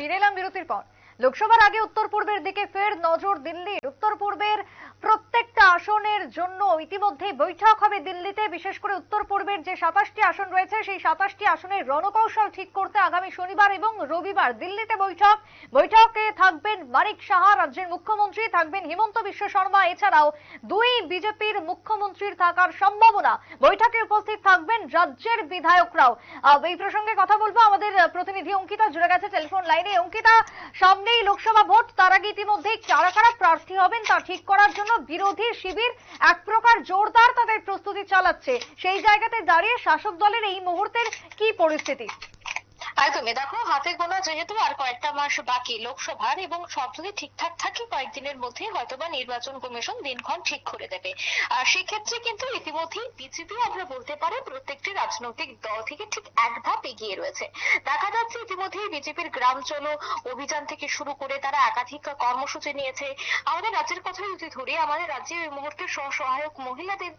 ফিরে এলাম বিরতির পর। লোকসভার আগে উত্তর পূর্বের দিকে ফের নজর দিল্লির। উত্তর পূর্বের প্রত্যেকটা আসনের জন্য ইতিমধ্যে বৈঠক হবে দিল্লিতে। বিশেষ করে উত্তর পূর্বের যে সাতাশটি আসন রয়েছে, সেই সাতাশটি আসনের রণকৌশল ঠিক করতে আগামী শনিবার এবং রবিবার দিল্লিতে বৈঠক। বৈঠকে থাকবেন মানিক সাহা, রাজ্যের মুখ্যমন্ত্রী, থাকবেন হিমন্ত বিশ্ব শর্মা। এছাড়াও দুই বিজেপির মুখ্যমন্ত্রীর থাকার সম্ভাবনা। বৈঠকে উপস্থিত থাকবেন রাজ্যের বিধায়করাও। এই প্রসঙ্গে কথা বলব আমাদের প্রতিনিধি অঙ্কিতা, জুড়ে গেছে টেলিফোন লাইনে। অঙ্কিতা সামনেই লোকসভা ভোট, তার আগে ইতিমধ্যেই কারা কারা প্রার্থী হবেন তা ঠিক করার জন্য বিরোধী শিবির এক প্রকার জোরদার তাদের প্রস্তুতি চালাচ্ছে। সেই জায়গাতে দাঁড়িয়ে শাসক দলের এই মুহূর্তের কি পরিস্থিতি? একদমই দেখো, হাতে গোনা যেহেতু আর কয়েকটা মাস বাকি লোকসভার এবং সব যদি ঠিকঠাক থাকে, কয়েকদিনের মধ্যে হয়তোবা নির্বাচন কমিশন দিনক্ষণ ঠিক করে দেবে। আর সেক্ষেত্রে কিন্তু ইতিমধ্যেই বিজেপি, আমরা বলতে পারি, প্রত্যেকটি রাজনৈতিক দল থেকে ঠিক এক ধাপ এগিয়ে রয়েছে। দেখা যাচ্ছে ইতিমধ্যেই বিজেপির গ্রাম চলো অভিযান থেকে শুরু করে তারা একাধিক কর্মসূচি নিয়েছে। আমাদের রাজ্যের কথা যদি ধরি, আমাদের রাজ্যে এই মুহূর্তে স্বসহায়ক মহিলাদের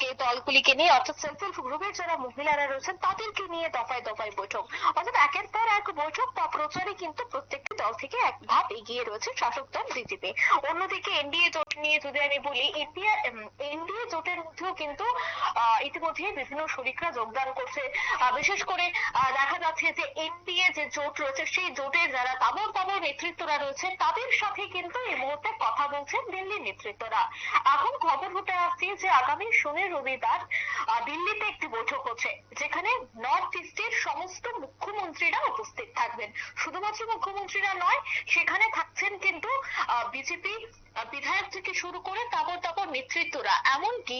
কে দলগুলিকে নিয়ে, অর্থাৎ সেলফ হেল্প গ্রুপের যারা মহিলারা রয়েছেন, তাদেরকে নিয়ে দফায় দফায় বৈঠক। অর্থাৎ একের পর এক বৈঠক বা প্রচারে কিন্তু প্রত্যেকটি দল থেকে এক ধাপ এগিয়ে রয়েছে শাসক দল বিজেপি। অন্যদিকে এনডিএ নিয়ে যদি আমি বলি, ইন্ডিয়া এনডিএ জোটের মধ্যেও কিন্তু ইতিমধ্যে বিভিন্ন শরিকরা যোগদান করছে। বিশেষ করে দেখা যাচ্ছে যে এনডিএ যে জোট রয়েছে, সেই জোটের যারা তাবর তাবর নেতৃত্বরা রয়েছে তাদের সাথে কিন্তু এই মুহূর্তে কথা বলছেন দিল্লির নেতৃত্বরা। এখন খবর হতে আসছে যে আগামী শনি রবিবার দিল্লিতে একটি বৈঠক হচ্ছে, যেখানে নর্থ ইস্টের সমস্ত মুখ্যমন্ত্রীরা উপস্থিত থাকবেন। শুধুমাত্র মুখ্যমন্ত্রীরা নয়, সেখানে থাকছেন কিন্তু বিজেপি বিধায়ক থেকে শুরু করে তাবর তাবর নেতৃত্বরা, এমনকি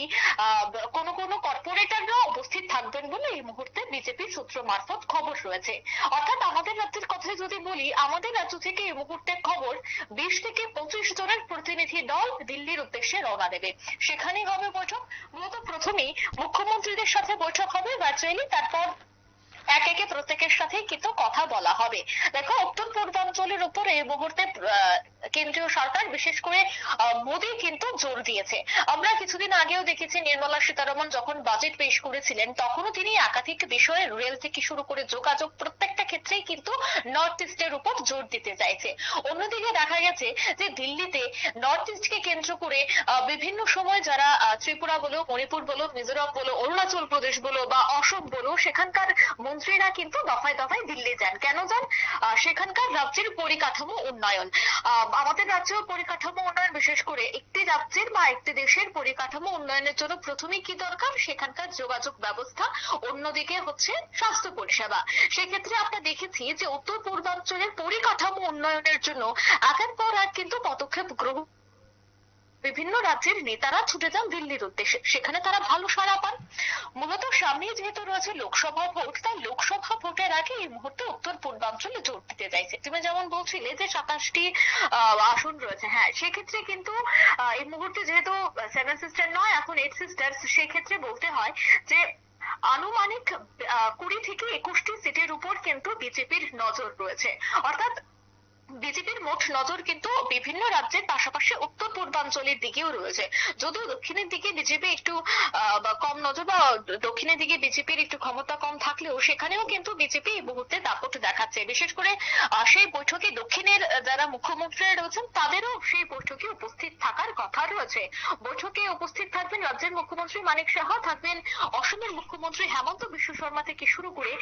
কোনো কোনো কর্পোরেটররা উপস্থিত থাকবেন বলে এই মুহূর্তে বিজেপি সূত্র মারফত খবর রয়েছে। অর্থাৎ আমাদের রাজ্যের কথা যদি বলি, আমাদের রাজ্য থেকে এই মুহূর্তে খবর বিশ থেকে পঁচিশ জনের প্রতিনিধি দল দিল্লির উদ্দেশ্যে রওনা দেবে। সেখানেই হবে বৈঠক। মূলত প্রথমেই মুখ্যমন্ত্রীদের সাথে বৈঠক হবে ভার্চুয়ালি তারপর এক একে প্রত্যেকের সাথে কিন্তু কথা বলা হবে। দেখো, উত্তর পূর্বাঞ্চলের উপর এই মুহূর্তে কেন্দ্রীয় সরকার, বিশেষ করে মোদী কিন্তু জোর দিয়েছে। আমরা কিছুদিন আগেও দেখেছি নির্মলা সীতারমন যখন বাজেট পেশ করেছিলেন, তখনও তিনি একাধিক বিষয়ে রেল থেকে শুরু করে যোগাযোগ প্রত্যেকটা ক্ষেত্রেই কিন্তু নর্থ ইস্টের উপর জোর দিতে চাইছে। অন্যদিকে দেখা গেছে যে দিল্লিতে নর্থ ইস্টকে কেন্দ্র করে বিভিন্ন সময় যারা ত্রিপুরা বলো, মণিপুর বলো, মিজোরাম বলো, অরুণাচল প্রদেশ বলো বা অসম বলো, সেখানকার মন্ত্রীরা কিন্তু দফায় দফায় দিল্লি যান। কেন যান? সেখানকার রাজ্যের পরিকাঠামো উন্নয়ন। আমাদের রাজ্যের পরিকাঠামো উন্নয়ন, বিশেষ করে একটি রাজ্যের বা একটি দেশের পরিকাঠামো উন্নয়নের জন্য প্রথমেই কি দরকার? সেখানকার যোগাযোগ ব্যবস্থা, অন্যদিকে হচ্ছে স্বাস্থ্য পরিষেবা। সেক্ষেত্রে আমরা দেখেছি যে উত্তর পূর্বাঞ্চলের পরিকাঠামো উন্নয়নের জন্য একের পর এক কিন্তু পদক্ষেপ গ্রহণ বিভিন্ন রাজ্যের নেতারা ছুটে যান দিল্লির উদ্দেশ্যে। সেখানে তারা ভালো সাড়া পান। মূলত সামনেই যেহেতু রয়েছে লোকসভা ভোট, তাই লোকসভা ভোটের আগে এই মুহূর্তে উত্তর পূর্বাঞ্চলে জোর দিতে চাইছে। তুমি যেমন বলছিলে যে সাতাশটি আসন রয়েছে। হ্যাঁ সেক্ষেত্রে কিন্তু এই মুহূর্তে যেহেতু সেভেন সিস্টার নয়, এখন এইট সিস্টার সেক্ষেত্রে বলতে হয় যে আনুমানিক কুড়ি থেকে একুশটি সিটের উপর কিন্তু বিজেপির নজর রয়েছে। অর্থাৎ বিজেপির মোট নজর কিন্তু বিভিন্ন রাজ্যের পাশাপাশি উত্তর পূর্বাঞ্চলের দিকেও রয়েছে। যদিও দক্ষিণের দিকে বিজেপি একটু কম নজর বা দক্ষিণের দিকে বিজেপির একটু ক্ষমতা কম থাকলেও সেখানেও কিন্তু বিজেপি এই মুহূর্তে দাপট দেখাচ্ছে। বিশেষ করে সেই বৈঠকে দক্ষিণের যারা মুখ্যমন্ত্রীরা রয়েছেন, তাদেরও সেই বৈঠকে রয়েছে বৈঠকে উপস্থিত থাকবেন রাজ্যের মুখ্যমন্ত্রী মানিক সাহা, থাকবেন অসমের মুখ্যমন্ত্রী হেমন্ত বিশ্ব শর্মা থেকে শুরু করে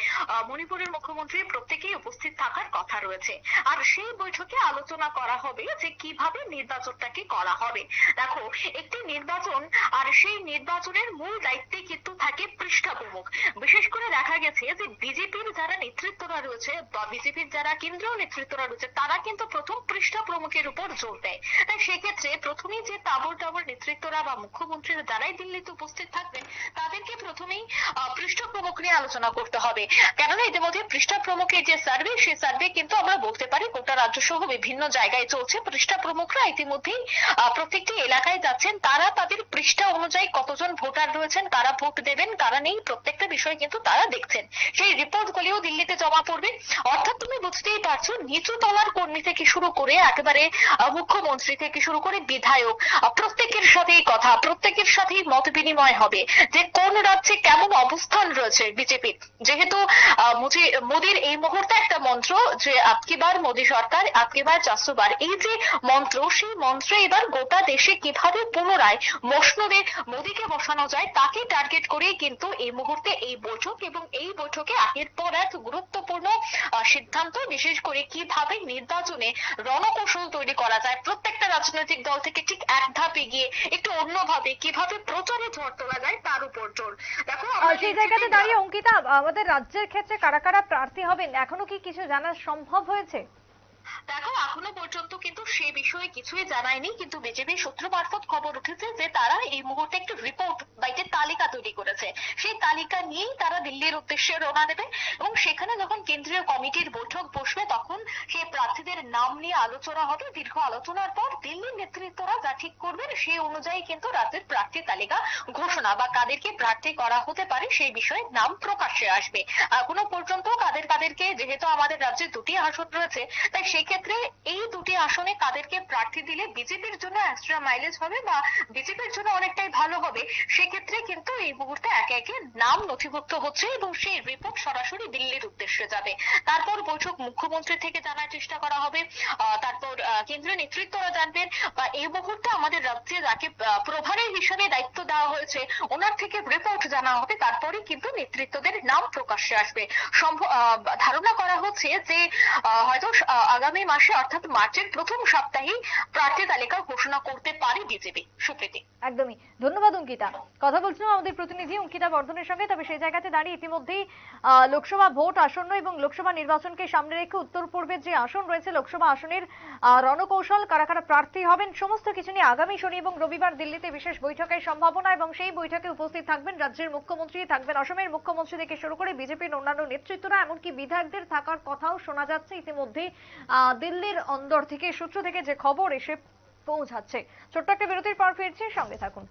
মণিপুরের মুখ্যমন্ত্রী প্রত্যেকেই উপস্থিত থাকার কথা রয়েছে। আর সেই বৈঠকে আলোচনা করা হবে যে কীভাবে নির্বাচনটাকে করা হবে। দেখো, একটি নির্বাচন আর সেই নির্বাচনের মূল দায়িত্বে কিন্তু থাকে পৃষ্ঠা প্রমুখ বিশেষ করে দেখা গেছে যে বিজেপির যারা নেতৃত্বরা রয়েছে বা বিজেপির যারা কেন্দ্রীয় নেতৃত্বরা রয়েছে, তারা কিন্তু প্রথম পৃষ্ঠা প্রমুখের উপর জোর দেয়। তাই সেক্ষেত্রে প্রথমেই যে তাবর তাবর নেতৃত্বরা বা মুখ্যমন্ত্রীরা যারাই দিল্লিতে উপস্থিত থাকবেন, তাদেরকে প্রথমেই পৃষ্ঠা প্রমুখ নিয়ে আলোচনা করতে হবে। কেননা ইতিমধ্যে পৃষ্ঠা প্রমুখের যে সার্ভে, সেই সার্ভে কিন্তু আমরা বলতে পারি গোটা রাজ্য সহ বিভিন্ন জায়গায় চলছে। পৃষ্ঠা প্রমুখরা ইতিমধ্যেই প্রত্যেকটি এলাকায় যাচ্ছেন। তারা তাদের পৃষ্ঠা অনুযায়ী কতজন ভোটার রয়েছেন, কারা ভোট দেবেন, কারা নেই, প্রত্যেকটা বিষয় কিন্তু তারা দেখছেন। সেই রিপোর্ট গুলিও দিল্লিতে জমা পড়বে। অর্থাৎ তুমি বুঝতেই পারছ, নিচু তলার কর্মী থেকে শুরু করে একেবারে মুখ্যমন্ত্রী থেকে শুরু করে বিধায়ক প্রত্যেকের সাথেই কথা, প্রত্যেকের সাথেই মত বিনিময় হবে। যে কোন রাজ্যে কেমন অবস্থান রয়েছে বিজেপির যেহেতু মুজি- এই মুহূর্তে একটা মন্ত্র যে আপকিবার মোদী সরকার আপকিবার চারশোবার এই যে মন্ত্র, সেই মন্ত্রে এবার গোটা দেশে কীভাবে পুনরায় মসনদে মোদীকে বসানো যায়, তাকে টার্গেট করেই কিন্তু এই মুহূর্তে এই বৈঠক এবং এই বৈঠকে একের পর এক গুরুত্বপূর্ণ সিদ্ধান্ত, বিশেষ করে কীভাবে নির্বাচনে রণকৌশল তৈরি করা যায়। প্রত্যেকটা রাজনৈতিক দল থেকে ঠিক এক ধাপ এগিয়ে একটু অন্য ভাবে কীভাবে প্রচারে ঝড় তোলা যায় তার উপর জোর। দেখো সেই জায়গাতে দাঁড়িয়ে অঙ্কিতা আমাদের রাজ্যের ক্ষেত্রে কারা কারা প্রার্থী হবেন? এখনও কি কিছু জানা সম্ভব হয়েছে? দেখো, এখনও পর্যন্ত কিন্তু সে বিষয়ে কিছুই জানায়নি, কিন্তু বিজেপি সূত্র মারফত খবর উঠেছে যে তারা এই মুহূর্তে একটি রিপোর্ট বা একটি তালিকা তৈরি করেছে। সেই তালিকা নিয়েই তারা দিল্লির উদ্দেশ্যে রওনা দেবে এবং সেখানে যখন কেন্দ্রীয় কমিটির বৈঠক বসবে, তখন সেই প্রার্থীদের নাম নিয়ে আলোচনা হবে। দীর্ঘ আলোচনার পর দিল্লির নেতৃত্বরা যা ঠিক করবেন সেই অনুযায়ী কিন্তু রাজ্যের প্রার্থী তালিকা ঘোষণা বা কাদেরকে প্রার্থী করা হতে পারে সেই বিষয়ে নাম প্রকাশ্যে আসবে। এখনও পর্যন্ত কাদের কাদেরকে, যেহেতু আমাদের রাজ্যে দুটি আসন রয়েছে, তাই সেক্ষেত্রে এই দুটি আসনে কাদেরকে প্রার্থী দিলে বিজেপির জন্য এক্সট্রা মাইলেজ হবে বা বিজেপির জন্য অনেকটাই ভালো হবে, সেক্ষেত্রে কিন্তু এই মুহূর্তে একে একে নাম নথিভুক্ত হচ্ছে এবং সেই রিপোর্ট সরাসরি দিল্লির উদ্দেশ্যে যাবে। তারপর বৈঠক মুখ্যমন্ত্রী থেকে জানার চেষ্টা করা হবে। তারপর কেন্দ্রীয় নেতৃত্বরা জানবেন বা এই মুহূর্তে আমাদের রাজ্যে যাকে আহ, প্রভারী হিসেবে দায়িত্ব দেওয়া হয়েছে ওনার থেকে রিপোর্ট জানা হবে তারপরে কিন্তু নেতৃত্বদের নাম প্রকাশ্যে আসবে। ধারণা করা হচ্ছে যে হয়তো আগামী মাসে অর্থাৎ মার্চের প্রথম সপ্তাহেই প্রার্থী তালিকা ঘোষণা করতে পারে বিজেপি। সুপ্রীতি। একদমই। ধন্যবাদ অঙ্কিতা। কথা বলছিলাম আমাদের প্রতিনিধি অঙ্কিতা বর্ধনের সঙ্গে তবে সেই জায়গাতে দাঁড়িয়ে ইতিমধ্যেই লোকসভা ভোট আসন্ন এবং লোকসভা নির্বাচনকে সামনে রেখে উত্তর পূর্বের যে আসন রয়েছে লোকসভা আসনের রণকৌশল কারা কারা প্রার্থী হবেন সমস্ত কিছু নিয়ে আগামী শনি এবং রবিবার দিল্লিতে বিশেষ বৈঠকের সম্ভাবনা এবং সেই বৈঠকে উপস্থিত থাকবেন রাজ্যের মুখ্যমন্ত্রী, থাকবেন অসমের মুখ্যমন্ত্রী থেকে শুরু করে বিজেপির অন্যান্য নেতৃত্বরা, এমনকি বিধায়কদের থাকার কথাও শোনা যাচ্ছে। ইতিমধ্যেই দিল্লির অন্দর থেকে সূত্র থেকে যে খবর এসে পৌঁছাচ্ছে। ছোট্ট একটা বিরতির পর ফিরছি, সঙ্গে থাকুন।